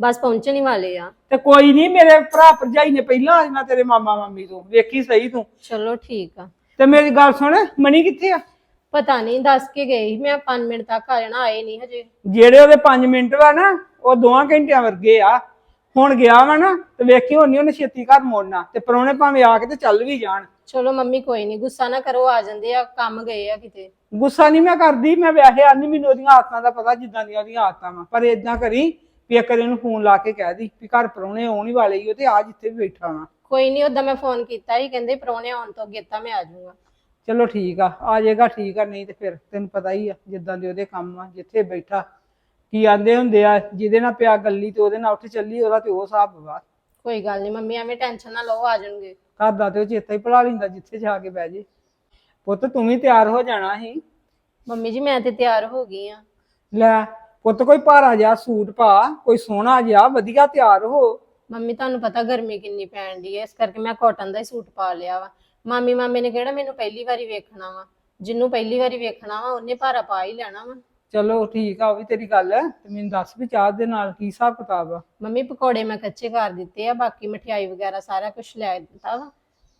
Speaker 6: ਬਸ ਪਹੁੰਚਣ ਹੀ ਵਾਲੇ ਆ।
Speaker 5: ਤੇ ਕੋਈ ਨਹੀਂ ਮੇਰੇ ਭਰਾ ਭਰਜਾਈ ਨੇ ਪਹਿਲਾਂ ਆ ਜਾਣਾ ਤੇਰੇ ਮਾਮਾ ਮਾਮੀ ਤੋਂ। ਵੇਖੀ ਸਹੀ ਤੂੰ।
Speaker 6: ਚਲੋ ਠੀਕ ਆ।
Speaker 5: ਤੇ ਮੇਰੀ ਗੱਲ ਸੁਣ ਮਣੀ ਕਿੱਥੇ ਆ?
Speaker 6: ਪਤਾ ਨਹੀਂ ਦੱਸ ਕੇ ਗਏ ਸੀ। ਮੈਂ 5 ਮਿੰਟ ਤੱਕ ਆ ਜਾਣਾ ਆਏ ਨਹੀਂ ਹਜੇ।
Speaker 5: ਜਿਹੜੇ ਉਹਦੇ 5 ਮਿੰਟ ਵਾ ਨਾ ਉਹ ਦੋਆਂ ਘੰਟਿਆਂ ਵਰਗੇ ਆ। ਹੁਣ ਗਿਆ ਵਾ ਨਾ ਤੇ ਵੇਖੀ ਹੋਣੀ ਉਹਨੇ ਛੇਤੀ ਘਰ ਮੋੜਨਾ। ਤੇ ਪਰੋਣੇ ਭਾਵੇਂ ਆ ਕੇ ਤੇ ਚੱਲ ਵੀ ਜਾਣ।
Speaker 6: ਚਲੋ ਮੰਮੀ ਕੋਈ ਨਹੀਂ ਗੁੱਸਾ ਨਾ ਕਰੋ ਆ ਜਾਂਦੇ ਆ ਕੰਮ ਗਏ ਆ ਕਿਤੇ।
Speaker 5: ਗੁੱਸਾ ਨਹੀਂ ਮੈਂ ਕਰਦੀ ਮੈਂ ਵੈਸੇ ਆਨੀ ਮੈਨੂੰ ਉਹਦੀਆਂ ਆਦਤਾਂ ਦਾ ਪਤਾ ਜਿੱਦਾਂ ਦੀਆਂ ਉਹਦੀਆਂ ਆਦਤਾਂ ਵਾ। ਪਰ ਇਦਾਂ ਕਰੀ ਵੀ ਇੱਕ ਦਿਨ ਫੋਨ ਲਾ ਕੇ ਕਹਿ ਦੀ ਵੀ ਘਰ ਪਰੋਣੇ ਆਉਣ ਹੀ ਵਾਲੇ ਹੀ ਤੇ ਆ ਜਿੱਥੇ ਵੀ ਬੈਠਾ ਵਾ।
Speaker 6: ਕੋਈ ਨਹੀਂ ਉਦਾਂ ਮੈਂ ਫੋਨ ਕੀਤਾ ਸੀ ਕਹਿੰਦੇ ਪਰੌਣੇ ਆਉਣ ਤੋਂ ਅੱਗੇ ਤਾਂ ਮੈਂ ਆ ਜਾਊਂਗਾ।
Speaker 5: ਚਲੋ ਠੀਕ ਆ ਆ ਜਾਏਗਾ ਠੀਕ ਆ ਨਹੀਂ ਤੇ ਫਿਰ ਤੈਨੂੰ ਪਤਾ ਹੀ ਆ ਜਿੱਦਾਂ ਦੇ ਉਹਦੇ ਕੰਮ ਆ ਜਿੱਥੇ ਬੈਠਾ ਕੀ ਆਂਦੇ ਹੁੰਦੇ ਆ ਜਿਹਦੇ ਨਾਲ ਪਿਆ ਗੱਲੀ ਤੇ ਉਹਦੇ ਨਾਲ ਉੱਠ ਚੱਲੀ ਉਹਦਾ ਤੇ ਉਹ ਹਿਸਾਬ ਵਾ।
Speaker 6: ਕੋਈ ਗੱਲ ਨਹੀਂ ਮੰਮੀ ਐਵੇਂ ਟੈਨਸ਼ਨ ਨਾ ਲਓ ਆ ਜਾਣਗੇ।
Speaker 5: ਘਰ ਦਾ ਤੇ ਉਹ ਚੇਤਾ ਹੀ ਭੁਲਾ ਲੈਂਦਾ ਜਿੱਥੇ ਜਾ ਕੇ ਬਹਿ ਜੇ। ਪੁੱਤ ਤੂੰ ਵੀ ਤਿਆਰ ਹੋ ਜਾਣਾ ਸੀ।
Speaker 6: ਮੰਮੀ ਜੀ ਮੈਂ ਤੇ ਤਿਆਰ ਹੋ ਗਈ ਆ।
Speaker 5: ਲੈ ਪੁੱਤ ਕੋਈ ਭਾਰਾ ਜਿਹਾ ਸੂਟ ਪਾ ਕੋਈ ਸੋਹਣਾ ਜਿਹਾ ਵਧੀਆ ਤਿਆਰ ਹੋ।
Speaker 6: ਮੰਮੀ ਤੁਹਾਨੂੰ ਪਤਾ ਗਰਮੀ ਕਿੰਨੀ ਪੈਣ ਦੀ ਹੈ ਇਸ ਕਰਕੇ ਮੈਂ ਕਾਟਨ ਦਾ ਹੀ ਸੂਟ ਪਾ ਲਿਆ ਵਾ। ਮਾਮੀ ਮਾਮੇ ਨੇ ਕਿਹੜਾ ਮੈਨੂੰ ਪਹਿਲੀ ਵਾਰੀ ਵੇਖਣਾ ਵਾ? ਜਿਹਨੂੰ ਪਹਿਲੀ ਵਾਰੀ ਵੇਖਣਾ ਵਾ ਉਹਨੇ ਭਾਰਾ ਪਾ ਹੀ ਲੈਣਾ ਵਾ।
Speaker 5: ਚਲੋ ਠੀਕ ਆ ਉਹ ਵੀ ਤੇਰੀ ਗੱਲ ਹੈ ਤੇ ਮੈਨੂੰ ਦੱਸ ਵੀ ਚਾਹ ਦੇ ਨਾਲ ਕੀ ਹਿਸਾਬ ਕਿਤਾਬ ਆ।
Speaker 6: ਮੰਮੀ ਪਕੌੜੇ ਮੈਂ ਕੱਚੇ ਕਰ ਦਿੱਤੇ ਆ ਬਾਕੀ ਮਠਿਆਈ ਵਗੈਰਾ ਸਾਰਾ ਕੁਝ ਲੈ ਦਿੱਤਾ ਵਾ।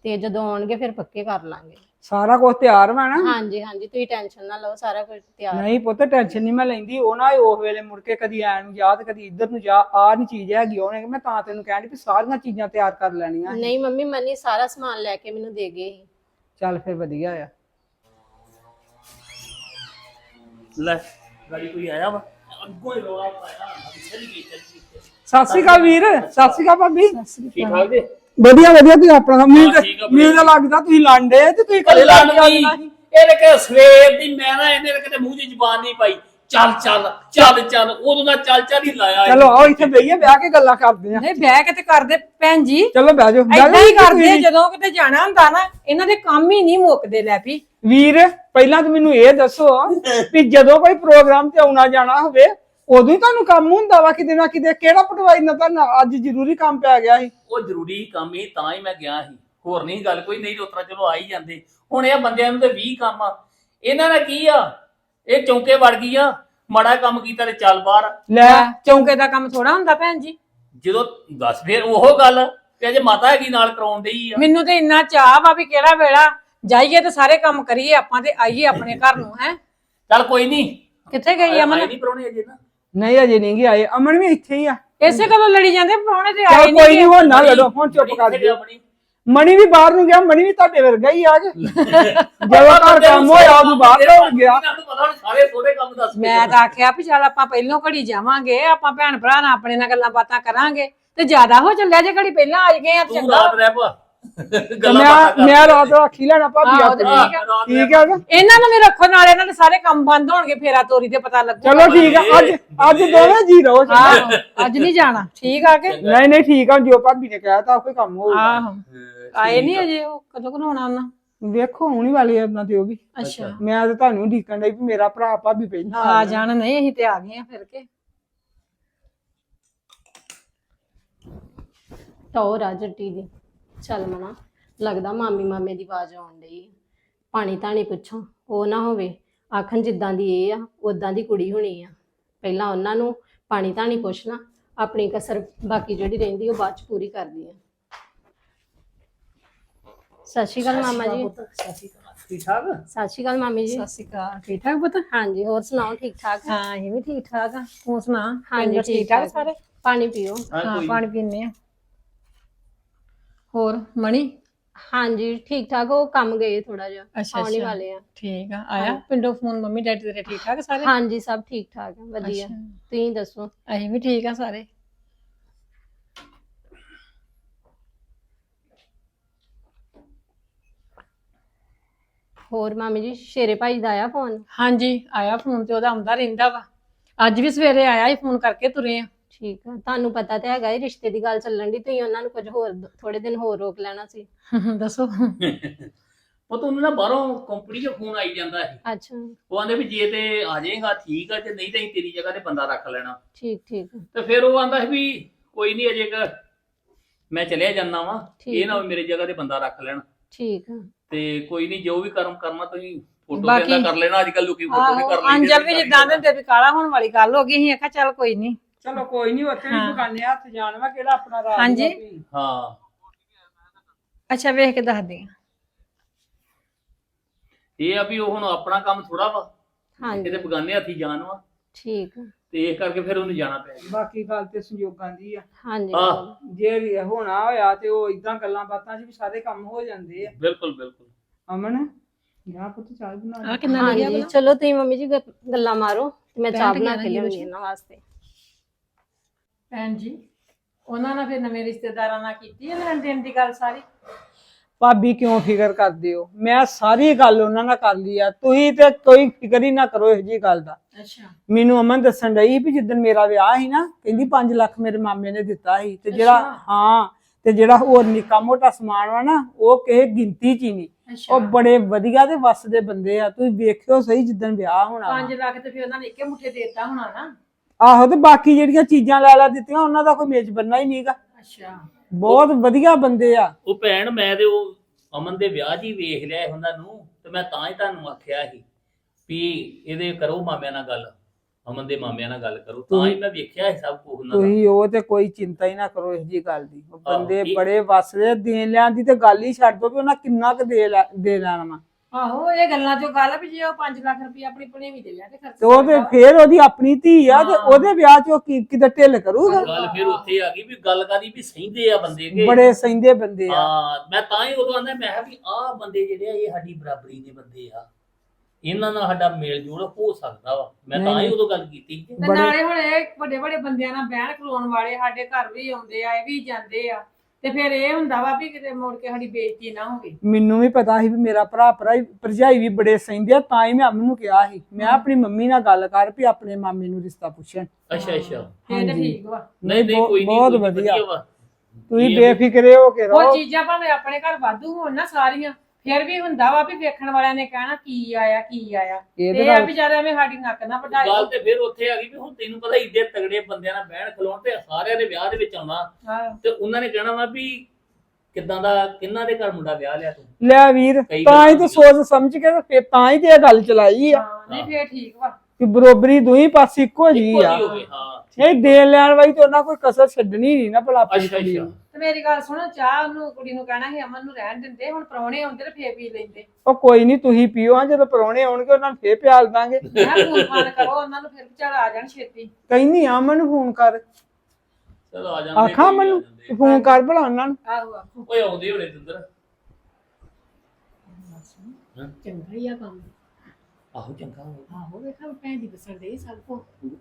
Speaker 6: ਤੇ ਜਦੋਂ ਆਉਣਗੇ ਫਿਰ ਪੱਕੇ ਕਰ ਲਾਂਗੇ।
Speaker 5: ਸਾਰਾ ਕੁਝ ਤਿਆਰ ਵਾ ਨਾ?
Speaker 6: ਹਾਂਜੀ ਹਾਂਜੀ ਤੁਸੀਂ ਟੈਨਸ਼ਨ ਨਾ ਲਓ ਸਾਰਾ ਕੁਝ ਤਿਆਰ।
Speaker 5: ਨਹੀਂ ਪੁੱਤ ਟੈਨਸ਼ਨ ਨਹੀਂ ਮੈਂ ਲੈਂਦੀ ਉਹ ਨਾ ਉਸ ਵੇਲੇ ਮੁੜ ਕੇ ਕਦੀ ਐ ਨੂੰ ਜਾ ਤੇ ਕਦੀ ਇੱਧਰ ਨੂੰ ਜਾ ਆਹ ਨਹੀਂ ਚੀਜ਼ ਹੈਗੀ ਉਹਨੇ ਮੈਂ ਤਾਂ ਤੈਨੂੰ ਕਹਿਣ ਵੀ ਸਾਰੀਆਂ ਚੀਜ਼ਾਂ ਤਿਆਰ ਕਰ ਲੈਣੀਆਂ।
Speaker 6: ਨਹੀਂ ਮੰਮੀ ਮਨੀ ਸਾਰਾ ਸਮਾਨ ਲੈ ਕੇ ਮੈਨੂੰ ਦੇ ਗਏ ਸੀ।
Speaker 5: ਚੱਲ ਫਿਰ ਵਧੀਆ ਆ।
Speaker 7: ਲੈ ਗਾੜੀ ਕੋਈ ਆਇਆ ਵਾ? ਅੱਗੋਂ ਹੀ ਰੋਲਾ ਪਾਇਆ।
Speaker 5: ਸਤਿ ਸ਼੍ਰੀ ਅਕਾਲ ਵੀਰ ਸਤਿ ਸ਼੍ਰੀ ਅਕਾਲ ਭਾਬੀ।
Speaker 7: ਠੀਕ ਠਾਕ ਜੀ?
Speaker 5: ਵਧੀਆ ਵਧੀਆ ਤੁਸੀਂ ਆਪਣਾ ਮੈਨੂੰ
Speaker 7: ਹਾਂ, ਠੀਕ ਆ,
Speaker 5: ਮੈਨੂੰ ਤਾਂ ਲੱਗਦਾ ਤੁਸੀਂ ਲਾਂਡੇ ਤੇ ਤੁਸੀਂ
Speaker 7: ਕੱਲਾ
Speaker 5: ਲੱਗ
Speaker 7: ਨਹੀਂ। ਇਹਨੇ ਕਿ ਸਵੇਰ ਦੀ ਮੈਂ ਨਾ ਇਹਨੇ ਕਿਤੇ ਮੂੰਹ 'ਚ ਜ਼ਬਾਨ ਨਹੀਂ ਪਾਈ। ਚੱਲ ਚੱਲ ਚੱਲ ਚੱਲ। ਉਦੋਂ ਦਾ ਚੱਲ ਚੱਲ ਹੀ ਲਾਇਆ ਇਹਨੇ।
Speaker 5: ਚਲੋ ਆਓ ਇੱਥੇ ਬਈਏ ਵਿਆਹ ਕੇ ਗੱਲਾਂ ਕਰਦੇ ਆ
Speaker 8: ਨਹੀਂ ਬਹਿ ਕੇ ਤੇ ਕਰਦੇ ਭੈਣ ਜੀ।
Speaker 5: ਚਲੋ ਬਹਿ ਜਾਓ।
Speaker 8: ਏਦਾਂ ਹੀ ਕਰਦੇ ਆ,
Speaker 5: ਤੁਸੀਂ।
Speaker 8: ਜਦੋਂ ਕਿਤੇ ਜਾਣਾ ਹੁੰਦਾ ਨਾ ਇਹਨਾਂ ਦੇ ਕੰਮ ਹੀ ਨਹੀਂ ਮੁੱਕਦੇ ਲੈ ਵੀ।
Speaker 5: ਵੀਰ ਪਹਿਲਾਂ ਤਾਂ ਮੈਨੂੰ ਇਹ ਦੱਸੋ ਵੀ ਜਦੋਂ ਕੋਈ ਪ੍ਰੋਗਰਾਮ ਤੇ ਆਉਣਾ ਜਾਣਾ ਹੋਵੇ ਉਦੋਂ ਹੀ ਤੁਹਾਨੂੰ ਕੰਮ ਹੁੰਦਾ ਵਾ ਕਿਤੇ ਨਾ ਕਿਤੇ ਕਿਹੜਾ ਪਟਵਾਰੀ ਨਾ ਤੁਹਾਨੂੰ ਅੱਜ ਜ਼ਰੂਰੀ ਕੰਮ ਪੈ ਗਿਆ ਸੀ?
Speaker 7: ਉਹ ਜ਼ਰੂਰੀ ਕੰਮ ਹੀ ਤਾਂ ਹੀ ਮੈਂ ਗਿਆ ਸੀ। ਹੋਰ ਨਹੀਂ ਗੱਲ ਕੋਈ ਨਹੀਂ ਉਤਰਾ ਚਲੋ ਆ ਹੀ ਜਾਂਦੇ। ਹੁਣ ਇਹ ਬੰਦਿਆਂ ਨੂੰ ਤੇ 20 ਕੰਮ ਆ। ਇਹਨਾਂ ਦਾ ਕੀ ਆ? ਇਹ ਚੌਂਕੇ ਵੜ ਗਈ ਆ ਮਾੜਾ ਕੰਮ ਕੀਤਾ ਤੇ ਚੱਲ ਬਾਹਰ।
Speaker 5: ਲੈ
Speaker 8: ਚੌਂਕੇ ਦਾ ਕੰਮ ਥੋੜਾ ਹੁੰਦਾ ਭੈਣ ਜੀ।
Speaker 7: ਜਦੋਂ ਦੱਸ ਫਿਰ ਉਹ ਗੱਲ ਤੇ ਅਜੇ ਮਾਤਾ ਹੈਗੀ ਨਾਲ ਕਰਾਉਣ ਡਈ ਆ।
Speaker 8: ਮੈਨੂੰ ਤੇ ਇੰਨਾ ਚਾਹ ਵਾ ਵੀ ਕਿਹੜਾ ਵੇਲਾ ਜਾਈਏ ਤੇ ਸਾਰੇ ਕੰਮ ਕਰੀਏ ਆਪਾਂ ਤੇ ਆਈਏ ਆਪਣੇ ਘਰ ਨੂੰ ਹੈ?
Speaker 7: ਚੱਲ ਕੋਈ ਨਹੀਂ।
Speaker 8: ਕਿੱਥੇ ਗਈ ਅਮਨ
Speaker 7: ਨਹੀਂ ਪਰੋਣੇ ਅਜੇ ਨਾ।
Speaker 5: ਨਹੀਂ ਅਜੇ ਨਹੀਂ ਗਈ ਆਏ। ਅਮਨ ਵੀ ਇੱਥੇ ਹੀ ਆ।
Speaker 8: ਇਸੇ ਗੱਲੋਂ ਲੜੀ ਜਾਂਦੇ ਪ੍ਰਾਹੁਣੇ ਤੇ
Speaker 5: ਚੱਲ
Speaker 8: ਆਏ
Speaker 5: ਕੋਈ ਨਹੀਂ
Speaker 8: ਨਹੀਂ
Speaker 5: ਹੁਣ ਨਾ ਲੜੋ ਹੁਣ ਚੁੱਪ ਕਰ ਦਿਓ। ਮਣੀ ਵੀ ਬਾਹਰ ਨੂੰ ਗਿਆ ਮਣੀ ਵੀ ਤੁਹਾਡੇ ਵਰਗਾ ਹੀ ਆ ਕੇ। ਜਦੋਂ ਘਰ ਕੰਮ ਹੋਇਆ ਉਹ ਬਾਹਰ ਦੌੜ ਗਿਆ।
Speaker 7: ਸਾਰੇ ਕੰਮ ਦੱਸ
Speaker 8: ਮੈਂ ਤਾਂ ਆਖਿਆ ਵੀ ਚੱਲ ਆਪਾਂ ਪਹਿਲੋਂ ਘੜੀ ਜਾਵਾਂਗੇ ਆਪਾਂ ਭੈਣ ਭਰਾ ਨਾਲ ਆਪਣੇ ਨਾਲ ਗੱਲਾਂ ਬਾਤਾਂ ਕਰਾਂਗੇ ਤੇ ਜ਼ਿਆਦਾ ਹੋ ਚੱਲਿਆ ਜੇ ਘੜੀ ਪਹਿਲਾਂ ਆ ਗਏ ਆ
Speaker 7: ਤੂੰ
Speaker 8: ਚੰਗਾ।
Speaker 7: ਰਾਤ ਰਹਿ ਪਾ
Speaker 5: ਤੇ ਮੈਂ ਮੈਂ ਰਾਤ ਨੂੰ ਅੱਖੀ ਲੈਣਾ ਭਾਬੀ
Speaker 8: ਆਹੋ ਤੇ
Speaker 5: ਆਪਣੀ
Speaker 8: ਠੀਕ ਆ।
Speaker 5: ਠੀਕ ਹੈ ਨਾ
Speaker 8: ਇਹਨਾਂ ਨੂੰ ਵੀ ਰੱਖੋ ਨਾਲ ਇਹਨਾਂ ਦੇ ਸਾਰੇ ਕੰਮ ਬੰਦ ਹੋਣਗੇ ਫੇਰਾ ਤੋਰੀ ਤੇ ਪਤਾ ਲੱਗੂ।
Speaker 5: ਚਲੋ ਠੀਕ ਆ ਅੱਜ ਅੱਜ ਦੋਵੇਂ ਜੀ ਰਹੋ ਚੰਗਾ।
Speaker 8: ਆਹੋ ਅੱਜ ਨਹੀਂ ਜਾਣਾ। ਠੀਕ ਆ ਕੇ?
Speaker 5: ਨਹੀਂ ਨਹੀਂ ਠੀਕ ਆ ਜੋ ਭਾਬੀ ਨੇ ਕਿਹਾ ਤਾਂ ਕੋਈ ਕੰਮ ਹੋਊਗਾ
Speaker 8: ਆਹੋ। ਆਏ ਨਹੀਂ ਅਜੇ ਉਹ ਕਦੋਂ ਕਦੋਂ ਆਉਣਾ ਉਹਨਾਂ?
Speaker 5: ਵੇਖੋ ਹੁਣ ਹੀ ਵਾਲੀ ਉਹਨਾਂ ਤੇ ਉਹ ਵੀ।
Speaker 8: ਅੱਛਾ।
Speaker 5: ਮੈਂ ਤਾਂ ਤੁਹਾਨੂੰ ਢੀਕਣ ਡਈ ਵੀ ਮੇਰਾ ਭਰਾ ਭਾਬੀ ਪਹਿਲਾਂ
Speaker 8: ਆ ਜਾਣ ਨਹੀਂ ਅਸੀਂ ਤੇ ਆ ਗਏ ਆ ਫਿਰ ਕੇ।
Speaker 6: ਟੌਰ ਆ ਜੱਟੀ ਦੀ। ਚੱਲ ਮਣਾ ਲੱਗਦਾ ਮਾਮੀ ਮਾਮੇ ਦੀ ਆਵਾਜ਼ ਆਉਣ ਡਈ। ਆ। ਪਾਣੀ ਧਾਣੀ ਪੁੱਛਾਂ ਉਹ ਨਾ ਹੋਵੇ। ਆਖਣ ਜਿੱਦਾਂ ਦੀ ਇਹ ਆ ਉਦਾਂ ਦੀ ਕੁੜੀ ਹੋਣੀ ਆ। ਪਹਿਲਾਂ ਉਹਨਾਂ ਨੂੰ ਪਾਣੀ ਧਾਣੀ ਪੁੱਛ ਲਾਂ ਆਪਣੀ ਕਸਰ ਬਾਕੀ ਜਿਹੜੀ ਰਹਿੰਦੀ ਉਹ ਬਾਅਦ ਚ ਪੂਰੀ ਕਰਦੀ ਆ। ਸਤਿ ਸ਼੍ਰੀ ਅਕਾਲ ਮਾਮਾ ਜੀ।
Speaker 7: ਠੀਕ ਠਾਕ?
Speaker 6: ਸਤਿ ਸ਼੍ਰੀ ਅਕਾਲ ਮਾਮੀ ਜੀ।
Speaker 8: ਸਤਿ ਸ਼੍ਰੀ ਅਕਾਲ। ਠੀਕ ਠਾਕ ਪੁੱਤ?
Speaker 6: ਹਾਂਜੀ ਹੋਰ ਸੁਣਾਓ ਠੀਕ ਠਾਕ?
Speaker 8: ਹਾਂ ਇਹ ਵੀ ਠੀਕ ਠਾਕ ਆ। ਤੂੰ ਸੁਣਾ
Speaker 6: ਹਾਂਜੀ
Speaker 8: ਠੀਕ ਠਾਕ ਸਾਰੇ?
Speaker 6: ਪਾਣੀ ਪੀਓ।
Speaker 7: ਹਾਂ
Speaker 8: ਪਾਣੀ ਪੀਨੇ ਆ। ਹੋਰ ਮਣੀ?
Speaker 6: ਹਾਂਜੀ ਠੀਕ ਠਾਕ ਉਹ ਕੰਮ ਗਏ ਥੋੜਾ ਜਿਹਾ
Speaker 8: ਅੱਛਾ,
Speaker 6: ਆਉਣ ਹੀ
Speaker 8: ਅੱਛਾ।
Speaker 6: ਵਾਲੇ ਆ।
Speaker 8: ਠੀਕ ਆ ਆਇਆ ਪਿੰਡੋਂ ਫੋਨ ਮੰਮੀ ਡੈਡੀ ਤੇਰੇ ਠੀਕ ਠਾਕ ਸਾਰੇ?
Speaker 6: ਹਾਂਜੀ ਸਭ ਠੀਕ ਠਾਕ ਆ ਵਧੀਆ।
Speaker 8: ਅੱਛਾ।
Speaker 6: ਤੁਸੀਂ ਦੱਸੋ?
Speaker 8: ਅਸੀਂ ਵੀ ਠੀਕ ਆ ਸਾਰੇ।
Speaker 6: ਹੋਰ ਮਾਮੀ ਜੀ ਸ਼ੇਰੇ ਭਾਈ ਦਾ ਆਇਆ ਫੋਨ?
Speaker 8: ਹਾਂਜੀ ਆਇਆ ਫੋਨ ਤੇ ਉਹਦਾ ਆਉਂਦਾ ਰਹਿੰਦਾ ਵਾ। ਅੱਜ ਵੀ ਸਵੇਰੇ ਆਇਆ ਹੀ ਫੋਨ ਕਰਕੇ ਤੁਰੇ ਆ।
Speaker 6: ਠੀਕ ਆ। ਤੁਹਾਨੂੰ ਪਤਾ ਤੇ ਹੈਗਾ ਇਹ ਰਿਸ਼ਤੇ ਦੀ ਗੱਲ ਚੱਲਣ ਦੀ ਤੁਸੀਂ ਉਹਨਾਂ ਨੂੰ ਕੁਝ ਹੋਰ ਥੋੜੇ ਦਿਨ ਹੋਰ ਰੋਕ ਲੈਣਾ ਸੀ।
Speaker 8: ਦੱਸੋ।
Speaker 7: ਉਹ ਤਾਂ ਉਹਨੂੰ ਨਾ ਬਾਹਰੋਂ ਕੰਪਨੀ ਚੋਂ ਫੋਨ ਆਈ ਜਾਂਦਾ ਸੀ।
Speaker 6: ਅੱਛਾ।
Speaker 7: ਉਹ ਆਂਦੇ ਵੀ ਜੇ ਤੇ ਆ ਜਾਏਗਾ ਠੀਕ ਆ ਤੇ ਨਹੀਂ ਤਾਂ ਅਸੀਂ ਤੇਰੀ ਜਗ੍ਹਾ ਤੇ ਬੰਦਾ ਰੱਖ ਲੈਣਾ।
Speaker 6: ਠੀਕ ਠੀਕ
Speaker 7: ਤੇ ਫਿਰ ਉਹ ਆਂਦਾ ਸੀ ਵੀ ਕੋਈ ਨਹੀਂ ਅਜੇ ਕ ਮੈਂ ਚਲਿਆ ਜਾਂਦਾ ਵਾਂ
Speaker 6: ਠੀਕ
Speaker 7: ਇਹ ਨਾ ਮੇਰੇ ਜਗ੍ਹਾ ਤੇ ਬੰਦਾ ਰੱਖ ਲੈਣ।
Speaker 6: ਠੀਕ ਆ।
Speaker 7: ਤੇ ਕੋਈ ਨਹੀਂ ਜੋ ਵੀ ਕਰਮ ਕਰਨਾ ਤੁਸੀਂ ਫੋਟੋ
Speaker 8: ਬਾਕੀ-
Speaker 7: ਕਰ ਲੈਣਾ ਅੱਜ ਕੱਲ ਲੋਕੀ ਫੋਟੋ ਵੀ ਕਰ ਲੈਂਦੇ
Speaker 8: ਅੰਜਲ ਵੀ ਜਿੱਦਾਂ ਦੇ ਤੇ ਵੀ ਕਾਲਾ ਹੋਣ ਵਾਲੀ ਗੱਲ ਹੋ ਗਈ ਸੀ ਆਖਿਆ ਚੱਲ ਕੋਈ ਨਹੀਂ
Speaker 5: ਚਲੋ ਕੋਈ ਨਹੀਂ ਉੱਥੇ ਵੀ
Speaker 8: ਹਾਂ।
Speaker 5: ਬਗਾਨੇ ਹੱਥ ਜਾਣ ਵਾ ਕਿਹੜਾ ਆਪਣਾ ਰਾਜ
Speaker 8: ਹਾਂਜੀ।
Speaker 7: ਹਾਂ।
Speaker 8: ਅੱਛਾ ਵੇਖ ਕੇ ਦੱਸਦੀ ਆ
Speaker 7: ਇਹ ਆ ਵੀ ਉਹ ਹੁਣ ਆਪਣਾ ਕੰਮ ਥੋੜਾ ਵਾ
Speaker 6: ਹਾਂਜੀ।
Speaker 7: ਇਹਦੇ ਬਗਾਨੇ ਹੱਥੀ ਜਾਣ ਵਾ।
Speaker 6: ਠੀਕ। ਆ
Speaker 7: ਤੇ ਇਸ ਕਰਕੇ ਫਿਰ ਉਹਨੂੰ ਜਾਣਾ ਪਿਆ
Speaker 5: ਬਾਕੀ ਗੱਲ ਤੇ ਸੰਯੋਗਾਂ ਦੀ ਆ।
Speaker 6: ਹਾਂਜੀ।
Speaker 7: ਆਹ।
Speaker 5: ਜੇ ਵੀ ਹੋਣਾ ਹੋਇਆ ਤੇ ਉਹ ਇਦਾਂ ਗੱਲਾਂ ਬਾਤਾਂ 'ਚ ਵੀ ਸਾਰੇ ਕੰਮ ਹੋ ਜਾਂਦੇ ਆ।
Speaker 7: ਬਿਲਕੁਲ ਬਿਲਕੁਲ।
Speaker 5: ਅਮਨ ਜਾ ਪੁੱਤ ਚਾਹ ਬਣਾ
Speaker 8: ਆ
Speaker 5: ਲੈ।
Speaker 8: ਕਿੰਨਾ
Speaker 6: ਹਾਂਜੀ ਚਲੋ ਤੁਸੀਂ ਮੰਮੀ ਜੀ ਗ- ਗੱਲਾਂ ਮਾਰੋ ਤੇ ਮੈਂ ਚਾਹ ਬਣਾ ਕੇ ਲਿਆਉਣੀ। ਇਹਨਾਂ ਵਾਸਤੇ।
Speaker 8: ਭੈਣ ਜੀ ਉਹਨਾਂ ਨਾਲ ਫਿਰ ਨਵੇਂ ਰਿਸ਼ਤੇਦਾਰਾਂ ਨਾਲ ਕੀਤੀ ਹੈ ਲੈਣ ਦੇਣ ਦੀ ਗੱਲ ਸਾਰੀ?
Speaker 5: ਭਾਬੀ ਕਿਉਂ ਫਿਕਰ ਕਰਦੇ ਹੋ? ਮੈਂ ਸਾਰੀ ਗੱਲ ਉਹਨਾਂ ਨਾਲ ਕਰ ਲਈ ਆ। ਤੁਸੀਂ ਤੇ ਕੋਈ ਫਿਕਰ ਹੀ ਨਾ ਕਰੋ ਇਹੋ ਜੀ ਗੱਲ ਦਾ।
Speaker 8: ਅੱਛਾ।
Speaker 5: ਮੈਨੂੰ ਅਮਨ ਦੱਸਣ ਡਈ ਵੀ ਜਿੱਦਣ ਮੇਰਾ ਵਿਆਹ ਸੀ ਨਾ ਕਹਿੰਦੀ 5 ਲੱਖ ਮੇਰੇ ਮਾਮੇ ਨੇ ਦਿੱਤਾ ਸੀ। ਤੇ ਜਿਹੜਾ
Speaker 8: ਅੱਛਾ।
Speaker 5: ਹਾਂ ਤੇ ਜਿਹੜਾ ਹੋਰ ਨਿੱਕਾ ਮੋਟਾ ਸਮਾਨ ਵਾ ਨਾ ਉਹ ਕਿਸੇ ਗਿਣਤੀ ਚ ਹੀ ਨਹੀਂ। ਉਹ ਬੜੇ ਵਧੀਆ ਤੇ ਵਸਦੇ ਬੰਦੇ ਆ। ਤੁਸੀਂ ਵੇਖਿਓ ਸਹੀ ਜਿੱਦਣ ਵਿਆਹ ਹੋਣਾ ਵਾ।
Speaker 8: 5 ਲੱਖ ਤੇ ਫਿਰ ਉਹਨਾਂ ਨੇ ਇੱਕੇ ਮੁੱਠੇ ਦੇ ਦਿੱਤਾ ਹੋਣਾ ਨਾ।
Speaker 5: ਆਹੋ ਤੇ ਬਾਕੀ ਜਿਹੜੀਆਂ ਚੀਜ਼ਾਂ ਲੈ ਲੈ ਦਿੱਤੀਆਂ ਉਹਨਾਂ ਦਾ ਕੋਈ ਮੇਜ਼ ਬੰਨਾ ਹੀ ਨਹੀਂਗਾ
Speaker 8: ਅੱਛਾ।
Speaker 5: ਬਹੁਤ ਵਧੀਆ ਬੰਦੇ ਆ।
Speaker 7: ਉਹ ਭੈਣ ਮੈਂ ਤੇ ਉਹ ਅਮਨ ਦੇ ਵਿਆਹ 'ਚ ਹੀ ਵੇਖ ਲਿਆ ਉਹਨਾਂ ਨੂੰ ਤੇ ਮੈਂ ਤਾਂ ਹੀ ਤੁਹਾਨੂੰ ਆਖਿਆ ਸੀ ਵੀ ਇਹਦੇ ਕਰੋ ਮਾਮਿਆਂ ਨਾਲ ਗੱਲ ਅਮਨ ਦੇ ਮਾਮਿਆਂ ਨਾਲ ਗੱਲ ਕਰੋ। ਤਾਂ ਹੀ ਮੈਂ ਵੇਖਿਆ ਸੀ ਸਭ ਕੁਝ ਉਹਨਾਂ ਦਾ।
Speaker 5: ਤੁਸੀਂ ਉਹ ਤੇ ਕੋਈ ਚਿੰਤਾ ਹੀ ਨਾ ਕਰੋ ਇਸ ਜੀ ਗੱਲ ਦੀ। ਉਹ
Speaker 7: ਆਹੋ,
Speaker 5: ਬੰਦੇ
Speaker 7: ਇਹ-
Speaker 5: ਬੜੇ ਵਸਦੇ ਦੇਣ ਲੈਣ ਦੀ ਤੇ ਗੱਲ ਹੀ ਛੱਡ ਦੋ ਵੀ ਉਹਨਾਂ ਕਿੰਨਾ ਕੁ ਦੇ ਲੈ- ਦੇ ਲੈਣਾ ਵਾ।
Speaker 8: ਆਹੋ ਇਹ ਗੱਲਾਂ ਚੋਂ ਗੱਲ ਵੀ ਜੇ ਉਹ 5 ਲੱਖ ਰੁਪਏ ਆਪਣੀ ਭਣੇਵੀਂ ਦੇ ਵਿਆਹ ਤੇ ਖਰਚ
Speaker 5: ਤੇ ਉਹ ਤੇ ਫੇਰ ਉਹਦੀ ਆਪਣੀ ਧੀ ਆ ਤੇ। ਉਹਦੇ ਵਿਆਹ 'ਚ ਉਹ ਕੀ ਕਿਤੇ ਢਿੱਲ ਕਰੂਗਾ?
Speaker 7: ਗੱਲ ਫਿਰ ਉੱਥੇ ਆ ਗਈ ਵੀ ਗੱਲ ਕਰੀ ਵੀ ਸਹਿੰਦੇ ਆ ਬੰਦੇ ਕੇ
Speaker 5: ਬੜੇ ਸਹਿੰਦੇ ਬੰਦੇ ਆ।
Speaker 7: ਹਾਂ ਮੈਂ ਤਾਂ ਹੀ ਉਦੋਂ ਆਂਦਾ ਮੈਂ ਕਿਹਾ ਵੀ ਆਹ ਬੰਦੇ ਜਿਹੜੇ ਆ ਇਹ ਸਾਡੀ ਬਰਾਬਰੀ ਦੇ ਬੰਦੇ ਆ। ਇਹਨਾਂ ਨਾਲ ਸਾਡਾ ਮੇਲ ਜੋਲ ਹੋ ਸਕਦਾ ਵਾ। ਮੈਂ ਤਾਂ ਹੀ। ਉਦੋਂ ਗੱਲ ਕੀਤੀ ਸੀ।
Speaker 8: ਤੇ ਨਾਲੇ ਹੁਣ ਇਹ ਵੱਡੇ ਵੱਡੇ ਬੰਦਿਆਂ ਨਾਲ ਬਹਿਣ ਖਲੋਣ ਵਾਲੇ ਸਾਡੇ ਘਰ ਵੀ ਆਉਂਦੇ ਆ ਇਹ ਵੀ ਜਾਂਦੇ ਆ। ਤੇ ਫਿਰ ਇਹ ਹੁੰਦਾ ਵਾ ਵੀ ਕਿਤੇ ਮੁੜ ਕੇ ਸਾਡੀ ਬੇਇੱਜ਼ਤੀ ਨਾ ਹੋਵੇ।
Speaker 5: ਮੈਨੂੰ ਵੀ ਪਤਾ ਸੀ ਵੀ ਮੇਰਾ ਭਰਾ ਭਰਾ ਭਰਜਾਈ ਵੀ ਬੜੇ ਸਹਿੰਦੇ ਆ ਤਾਂ ਹੀ ਮੈਂ ਅਮਨ ਨੂੰ ਕਿਹਾ ਸੀ। ਮੈਂ ਆਪਣੀ ਮੰਮੀ ਨਾਲ ਗੱਲ ਕਰ ਵੀ ਆਪਣੇ ਮਾਮੇ ਨੂੰ ਰਿਸ਼ਤਾ ਪੁੱਛਣ।
Speaker 7: ਅੱਛਾ ਅੱਛਾ।
Speaker 8: ਫਿਰ ਤਾਂ
Speaker 5: ਹਾਂਜੀ।
Speaker 8: ਠੀਕ ਵਾ।
Speaker 7: ਨਹੀਂ ਨਹੀਂ
Speaker 5: ਬਹੁਤ-
Speaker 7: ਕੋਈ ਨਹੀਂ
Speaker 5: ਬਹੁਤ ਵਧੀਆ।
Speaker 7: ਵਾ।
Speaker 5: ਤੁਸੀਂ ਬੇਫਿਕਰੇ ਹੋ ਕੇ
Speaker 8: ਹੋਰ
Speaker 5: ਰਹੋ।
Speaker 8: ਚੀਜ਼ਾਂ ਭਾਵੇਂ ਆਪਣੇ ਘਰ ਵਾਧੂ ਹੋਣ ਨਾ ਸਾਰੀਆਂ। ਫਿਰ ਵੀ ਹੁੰਦਾ ਵਾ ਵੀ ਵੇਖਣ ਵਾਲਿਆਂ ਨੇ ਕਹਿਣਾ ਕੀ ਆਇਆ ਕੀ ਆਇਆ।
Speaker 5: ਇਹਦੇ
Speaker 8: ਤੇ ਆ
Speaker 5: ਨਾਲ
Speaker 8: ਵੀ ਜ਼ਿਆਦਾ ਐਵੇਂ ਸਾਡੀ ਨੱਕ ਨਾ ਵਢਾਇਓ
Speaker 7: ਗੱਲ ਤੇ ਫਿਰ ਉੱਥੇ ਆ ਗਈ ਵੀ ਹੁਣ ਤੈਨੂੰ ਪਤਾ ਇੱਡੇ ਤਗੜੇ ਬੰਦਿਆਂ ਨਾਲ ਬਹਿਣ ਖਲੋਣ ਤੇ ਸਾਰਿਆਂ ਦੇ ਵਿਆਹ ਦੇ ਵਿੱਚ ਆਉਣਾ।
Speaker 8: ਹਾਂ।
Speaker 7: ਤੇ ਉਹਨਾਂ ਨੇ ਕਹਿਣਾ ਵਾ ਵੀ ਕਿੱਦਾਂ ਦਾ ਕਿੰਨਾ ਦੇ ਘਰ ਮੁੰਡਾ ਵਿਆਹ ਲਿਆ ਤੂੰ?
Speaker 5: ਲੈ ਵੀਰ
Speaker 7: ਕਈ
Speaker 5: ਤਾਂ ਹੀ
Speaker 7: ਗੱਲਾਂ
Speaker 5: ਤੂੰ ਸੋਚ ਸਮਝ ਕੇ ਤੇ ਫਿਰ ਤਾਂ ਹੀ ਤੇ ਇਹ ਗੱਲ ਚਲਾਈ ਆ।
Speaker 8: ਹਾਂ, ਨਹੀਂ ਫੇਰ ਠੀਕ ਵਾ।
Speaker 5: ਕਿ ਬਰੋਬਰੀ ਦੋਹੀਂ ਪਾਸੇ ਇੱਕੋ ਜੀ
Speaker 7: ਇੱਕੋ
Speaker 5: ਆ।
Speaker 7: ਹੋਵੇ ਹਾਂ
Speaker 5: ਇਹ ਦੇਣ ਲੈਣ ਵਾਲੀ ਤੇ ਉਹਨਾਂ ਕੋਈ ਕਸਰ ਛੱਡਣੀ ਨਹੀਂ ਨਾ ਭਲਾ ਆਪਣੀ
Speaker 7: ਅੱਛਾ
Speaker 5: ਕੁੜੀ
Speaker 7: ਅੱਛਾ।
Speaker 5: ਨੂੰ।
Speaker 8: ਤੇ ਮੇਰੀ ਗੱਲ ਸੁਣ ਚਾਹ ਉਹਨੂੰ ਕੁੜੀ ਨੂੰ ਕਹਿਣਾ ਸੀ ਅਮਨ ਨੂੰ ਰਹਿਣ ਦਿੰਦੇ ਹੁਣ ਪ੍ਰਾਹੁਣੇ ਆਉਂਦੇ ਤੇ ਫੇਰ ਪੀ ਲੈਂਦੇ।
Speaker 5: ਉਹ ਕੋਈ ਨਹੀਂ ਤੁਸੀਂ ਪੀਓ ਆ ਜਦੋਂ ਪਰੌਣੇ ਆਉਣਗੇ ਉਹਨਾਂ ਨੂੰ ਫੇਰ ਪਿਆਲ ਦਾਂਗੇ।
Speaker 8: ਮੈਂ ਕਿਹਾ ਫੋਨ ਫਾਨ ਕਰੋ ਉਹਨਾਂ ਨੂੰ ਫਿਰ ਚੱਲ ਆ ਜਾਣ ਛੇਤੀ।
Speaker 5: ਕਹਿੰਨੀ ਆ ਮੈਨੂੰ ਫੋਨ ਕਰ।
Speaker 7: ਚਲੋ ਆ ਜਾਂਦੇ
Speaker 5: ਆਖਾਂ
Speaker 7: ਕੋਈ
Speaker 5: ਮੈਨੂੰ
Speaker 7: ਆ ਜਾਂਦੇ।
Speaker 5: ਫੋਨ ਕਰ ਭਲਾ ਉਹਨਾਂ ਨੂੰ।
Speaker 8: ਆਹੋ ਆਹੋ।
Speaker 7: ਓਏ ਆਉਂਦੇ ਹੋਣੇ ਤੁੰਦਰ
Speaker 6: ਚੰਗਾ ਹੀ ਆ ਕੰਮ।
Speaker 7: ਆਹੋ ਚੰਗਾ ਹੋ
Speaker 6: ਆਹੋ ਵੇਖਾਂ ਭੈਣ ਦੀ ਦੱਸਣ ਦੇ ਸਭ ਕੋ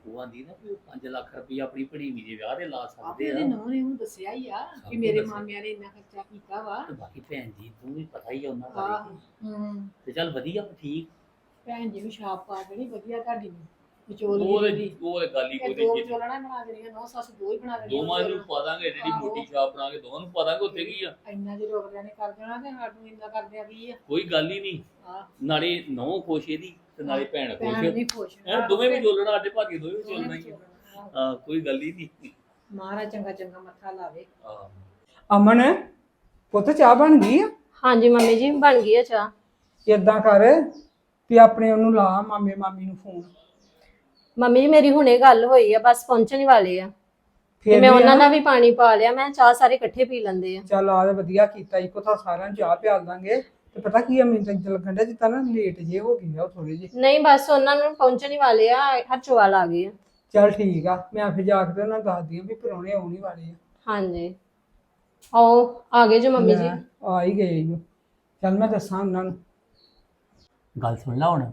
Speaker 7: ਉਹ ਆਂਦੀ ਨਾ ਵੀ 5 ਲੱਖ ਰੁਪਈਆ ਆਪਣੀ ਭੜੀਵੀ ਦੇ ਵਿਆਹ ਦੇ ਲਾ
Speaker 6: ਆਪੇ
Speaker 7: ਸਕਦੇ
Speaker 6: ਉਹਦੇ
Speaker 7: ਆ
Speaker 6: ਨੌਂ ਨੇ ਉਹਨੂੰ ਦੱਸਿਆ ਹੀ ਆ
Speaker 7: ਸਭ
Speaker 6: ਕਿ ਮੇਰੇ
Speaker 7: ਦੱਸਿਆ।
Speaker 6: ਮਾਮਿਆਂ ਨੇ ਇੰਨਾ ਖਰਚਾ ਕੀਤਾ ਵਾ।
Speaker 7: ਤੇ ਬਾਕੀ ਭੈਣ ਜੀ ਤੂੰ ਵੀ ਪਤਾ ਹੀ ਆ ਉਹਨਾਂ
Speaker 6: ਆਹ
Speaker 7: ਬਾਰੇ
Speaker 8: ਹੂੰ।
Speaker 7: ਤੇ ਚੱਲ ਵਧੀਆ ਠੀਕ।
Speaker 6: ਭੈਣ ਜੀ ਨੂੰ ਛਾਪ ਪਾ ਦੇਣੀ ਵਧੀਆ ਤੁਹਾਡੀ ਨੂੰ। ਵਿਚੋਲ
Speaker 7: ਉਹ
Speaker 6: ਦੀ
Speaker 7: ਤੇ ਉਹ ਤੇ ਗੱਲ ਹੀ
Speaker 6: ਇਹ
Speaker 7: ਕੋਈ
Speaker 6: ਦੋ
Speaker 7: ਨਹੀਂ
Speaker 6: ਵਿਚੋਲਣਾ ਬਣਾ ਦੇਣੀਆਂ ਨੌ ਸੱਸ ਦੋ ਹੀ ਬਣਾ ਦੇਣੀਆਂ
Speaker 7: ਦੋਵਾਂ ਨੂੰ ਪਾ ਦਾਂਗੇ ਜਿਹੜੀ
Speaker 6: ਆਹੋ।
Speaker 7: ਮੋਟੀ ਛਾਪ ਬਣਾ ਕੇ ਦੋਵਾਂ ਨੂੰ ਪਾ ਦਾਂਗੇ ਉੱਥੇ ਕੀ ਆ?
Speaker 6: ਇੰਨਾ ਜੇ ਰੋਕਦਿਆਂ ਨੇ ਕਰ ਦੇਣਾ ਤੇ ਸਾਨੂੰ ਇੰਨਾ ਕਰਦਿਆਂ ਕੀ ਆ?
Speaker 7: ਕੋਈ ਗੱਲ ਹੀ ਨਹੀਂ।
Speaker 6: ਆਹ।
Speaker 7: ਨਾਲੇ ਨੌ ਖੁਸ਼ ਇਹਦੀ ਤੇ ਨਾਲੇ ਭੈਣ
Speaker 6: ਭੈਣ ਨਹੀਂ ਖੁਸ਼
Speaker 7: ਐ ਦੋਵੇਂ ਵੀ ਜੋਲਣਾ ਸਾਡੇ ਭਾਗੇ ਦੋਵੇਂ ਵੀ ਜੋਲਣਾ ਹੀ ਆ। ਹਾਂ ਕੋਈ ਗੱਲ ਹੀ ਨਹੀਂ।
Speaker 8: ਮਹਾਰਾਜ ਚੰਗਾ ਚੰਗਾ ਮੱਥਾ ਲਾਵੇ।
Speaker 7: ਹਾਂ।
Speaker 5: ਅਮਨ ਪੁੱਤ ਚਾਹ ਬਣ ਗਈ ਆ?
Speaker 6: ਹਾਂਜੀ ਮੰਮੀ ਜੀ ਬਣ ਗਈ ਆ ਚਾਹ।
Speaker 5: ਏਦਾਂ ਕਰ ਵੀ ਆਪਣੇ ਉਹਨੂੰ ਲਾ ਮਾਮੇ ਮਾਮੀ ਨੂੰ ਫੋਨ?
Speaker 6: ਮੰਮੀ ਜੀ ਮੇਰੀ ਹੁਣੇ ਗੱਲ ਹੋਈ ਆ ਬਸ ਪਹੁੰਚਣ ਹੀ ਵਾਲੇ ਆ। ਤੇ
Speaker 5: ਫਿਰ
Speaker 6: ਮੈਂ
Speaker 5: ਵੀ
Speaker 6: ਉਹਨਾਂ ਦਾ ਵੀ ਪਾਣੀ ਪਾ ਲਿਆ ਮੈਂ ਚਾਹ ਸਾਰੇ ਇਕੱਠੇ ਪੀ ਲੈਂਦੇ ਆ।
Speaker 5: ਚੱਲ ਆ ਵਧੀਆ ਕੀਤਾ ਇੱਕੋ ਤਾਂ ਸਾਰਿਆਂ ਨੂੰ ਚਾਹ ਪਿਆਲ ਦਾਂਗੇ। ਤੇ ਪਤਾ ਕੀ ਆ ਮੈਨੂੰ ਤਾਂ ਲੱਗਣ ਡਿਆ ਜਿੱਦਾਂ ਨਾ ਲੇਟ ਜੇ ਹੋ ਗਏ ਆ ਉਹ ਥੋੜੇ ਜਿਹੇ।
Speaker 6: ਨਹੀਂ ਬਸ ਉਹਨਾਂ ਨੂੰ ਪਹੁੰਚਣ ਹੀ ਵਾਲੇ ਆ ਹਰਚਵਾਲ ਆ ਗਏ ਆ।
Speaker 5: ਚੱਲ ਠੀਕ ਆ ਮੈਂ ਫਿਰ ਜਾ ਕੇ ਤੇ ਉਹਨਾਂ ਨੂੰ ਦੱਸਦੀ ਆ ਵੀ ਪਰੌਣੇ ਆਉਣ ਹੀ ਵਾਲੇ ਆ।
Speaker 6: ਹਾਂਜੀ। ਆਓ ਆ ਗਏ ਜੋ ਮੰਮੀ ਜੀ।
Speaker 5: ਆ ਹੀ ਗਏ ਈ ਓ। ਚੱਲ ਮੈਂ ਦੱਸਾਂ ਉਹਨਾਂ ਨੂੰ।
Speaker 7: ਗੱਲ ਸੁਣ ਲਾ ਹੁਣ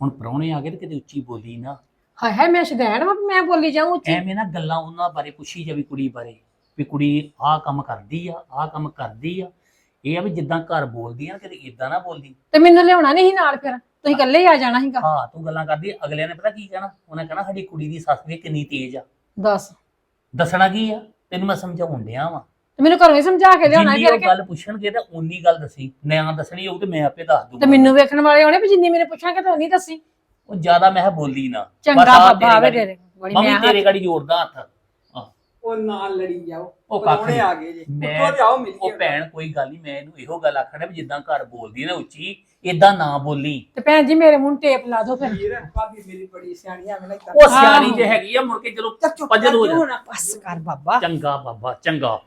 Speaker 7: ਹੁਣ ਪ੍ਰਾਹੁਣੇ ਆ ਗਏ ਤੇ ਕਿਤੇ ਉੱਚੀ ਬੋਲੀ ਨਾ।
Speaker 8: ਹਾਏ ਹਾਏ ਮੈਂ ਸ਼ਦੈਣ ਵਾ ਵੀ ਮੈਂ ਬੋਲੀ ਜਾਊਂ ਉੱਚੀ।
Speaker 7: ਐਵੇਂ ਨਾ ਗੱਲਾਂ ਉਹਨਾਂ ਬਾਰੇ ਪੁੱਛੀ ਜਾਵੀ ਕੁੜੀ ਬਾਰੇ ਵੀ ਕੁੜੀ ਆਹ ਕੰਮ ਕਰਦੀ ਆ ਆਹ ਕੰਮ ਕਰਦੀ ਆ। ਇਹ ਆ ਵੀ ਜਿੱਦਾਂ ਘਰ ਬੋਲਦੀ ਆ ਨਾ ਕਿਤੇ ਇਦਾਂ ਨਾ ਬੋਲਦੀ।
Speaker 8: ਤੇ ਮੈਨੂੰ ਲਿਆਉਣਾ ਨਹੀਂ ਸੀ ਨਾਲ ਫਿਰ। ਤੁਸੀਂ ਇਕੱਲੇ ਹੀ ਆ ਜਾਣਾ ਸੀਗਾ।
Speaker 7: ਹਾਂ ਤੂੰ ਗੱਲਾਂ ਕਰਦੀ ਅਗਲਿਆਂ ਨੇ ਪਤਾ ਕੀ ਕਹਿਣਾ? ਉਹਨੇ ਕਹਿਣਾ ਸਾਡੀ ਕੁੜੀ ਦੀ ਸੱਸ ਵੀ ਕਿੰਨੀ ਤੇਜ਼ ਆ।
Speaker 8: ਦੱਸ।
Speaker 7: ਦੱਸਣਾ ਕੀ ਆ? ਤੈਨੂੰ ਮੈਂ ਸਮਝਾਉਣ ਡਿਆ ਵਾਂ।
Speaker 8: ਤੇ ਮੈਨੂੰ ਘਰੋਂ ਹੀ ਸਮਝਾ ਕੇ ਲਿਆਉਣਾ
Speaker 7: ਜਿੰਨੀ
Speaker 8: ਫਿਰ
Speaker 7: ਉਹ
Speaker 8: ਕਿ
Speaker 7: ਗੱਲ ਪੁੱਛਣਗੇ ਤਾਂ ਉਨੀ ਗੱਲ ਦੱਸੀ। ਨਿਆਂ ਦੱਸਣੀ ਹੋਊ ਤੇ ਮੈਂ ਆਪੇ ਦੱਸ
Speaker 8: ਤੇ
Speaker 7: ਦੂੰਗਾ
Speaker 8: ਮੈਨੂੰ ਵੇਖਣ ਵਾਲੇ ਹੋਣੇ ਵੀ ਜਿੰਨੀ ਮੈਨੂੰ ਪੁੱਛਾਂਗੇ ਤਾਂ ਨਹੀਂ ਦੱਸੀ।
Speaker 7: ਉਹ ਜ਼ਿਆਦਾ ਮੈਂ ਕਿਹਾ ਬੋਲੀ ਨਾ।
Speaker 8: ਚੰਗਾ ਬਾਬਾ ਆਵੇ ਤੇਰੇ ਬੜੀ
Speaker 7: ਮੰਮੀ
Speaker 8: ਮੈਂ
Speaker 7: ਤੇਰੇ ਗਾੜੀ ਜੋੜਦਾ ਹੱਥ।
Speaker 5: ਉਹ ਨਾਲ ਲੜੀ ਜਾਓ
Speaker 7: ਉਹ ਕੱਖ ਨੀ।
Speaker 5: ਆ ਗਏ ਜੀ।
Speaker 7: ਮੈਂ-
Speaker 5: ਉੱਥੋਂ ਤੇ ਆਓ
Speaker 7: ਉਹ ਭੈਣ ਕੋਈ ਗੱਲ ਨਹੀਂ ਮੈਂ ਇਹਨੂੰ ਇਹੋ ਗੱਲ ਆਖਣਾ ਵੀ ਜਿੱਦਾਂ ਘਰ ਬੋਲਦੀ ਨਾ ਉੱਚੀ ਇਦਾਂ ਨਾ ਬੋਲੀ।
Speaker 8: ਤੇ ਭੈਣ ਜੀ ਮੇਰੇ ਮੂੰਹ ਨੂੰ ਟੇਪ ਲਾ ਦਿਓ ਫਿਰ।
Speaker 5: ਵੀਰ ਭਾਬੀ ਮੇਰੀ ਬੜੀ ਸਿਆਣੀ ਆ ਮੈਨੂੰ
Speaker 7: ਉਹ ਸਿਆਣੀ ਜੇ ਹੈਗੀ ਆ ਮੁੜ ਕੇ ਚਲੋ ਪਜਲ ਹੋ ਜਾ
Speaker 5: ਬਸ ਕਰ ਬਾਬਾ।
Speaker 7: ਚੰਗਾ ਬਾਬਾ ਚੰਗਾ।